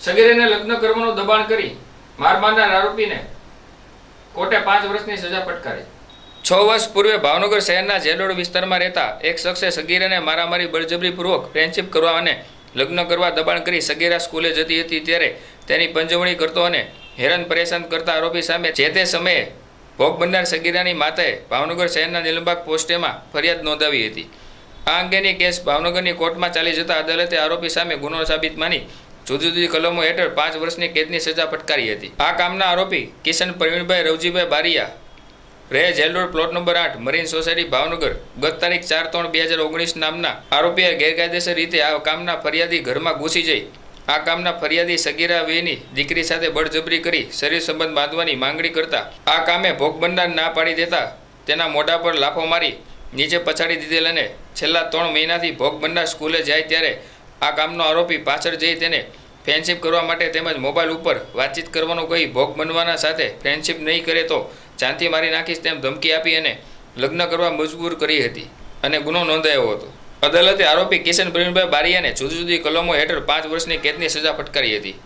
સગીરેને લગ્ન કરવાનું દબાણ કરી માર મારનાર આરોપીને કોર્ટે પાંચ વર્ષની સજા પટકારી છ વર્ષ પૂર્વે ભાવનગર શહેરના જેલોડ વિસ્તારમાં રહેતા એક શખ્સે સગીરાને મારામારી બળજબરીપૂર્વક ફ્રેન્ડશિપ કરવા અને લગ્ન કરવા દબાણ કરી સગીરા સ્કૂલે જતી હતી ત્યારે તેની પંજવણી કરતો અને હેરાન પરેશાન કરતા આરોપી સામે જે તે સમયે ભોગ બનનાર સગીરાની માતાએ ભાવનગર શહેરના નીલમબાગ પોસ્ટેમાં ફરિયાદ નોંધાવી હતી. આ અંગેની કેસ ભાવનગરની કોર્ટમાં ચાલી જતા અદાલતે આરોપી સામે ગુનો સાબિત માની જુદી જુદી કલમો હેઠળ પાંચ વર્ષની કેદની સજા ફટકારી હતી. આ કામના આરોપી કિશન પ્રવીણભાઈ રવજીભાઈ બારિયા રે જેલ રોડ પ્લોટ નંબર આઠ, મરીન સોસાયટી, ભાવનગર, ગત તારીખ ચાર ત્રણ બે હજાર ઓગણીસ નામના આરોપીએ ગેરકાયદેસર રીતે આ કામના ફરિયાદી ઘરમાં ઘૂસી જઈ, આ કામના ફરિયાદી સગીરા વેની દીકરી સાથે બળજબરી કરી શરીર સંબંધ બાંધવાની માંગણી કરતા, આ કામે ભોગ બનનાર ના પાડી દેતા તેના મોઢા પર લાફો મારી, નીચે પછાડી દીધેલ અને છેલ્લા ત્રણ મહિનાથી ભોગ બનનાર સ્કૂલે જાય ત્યારે આ કામનો આરોપી પાછળ જઈ તેને ફ્રેન્ડશિપ કરવા માટે તેમજ મોબાઈલ ઉપર વાતચીત કરવાનો કહી ભોગ બનવાના સાથે ફ્રેન્ડશિપ નહીં કરે તો જાનથી મારી નાખીશ તેમ ધમકી આપી અને લગ્ન કરવા મજબૂર કરી હતી અને ગુનો નોંધાયો હતો. અદાલતે આરોપી કિશન પ્રવીણભાઈ બારિયાને જુદી જુદી કલમો હેઠળ પાંચ વર્ષની કેદની સજા ફટકારી હતી.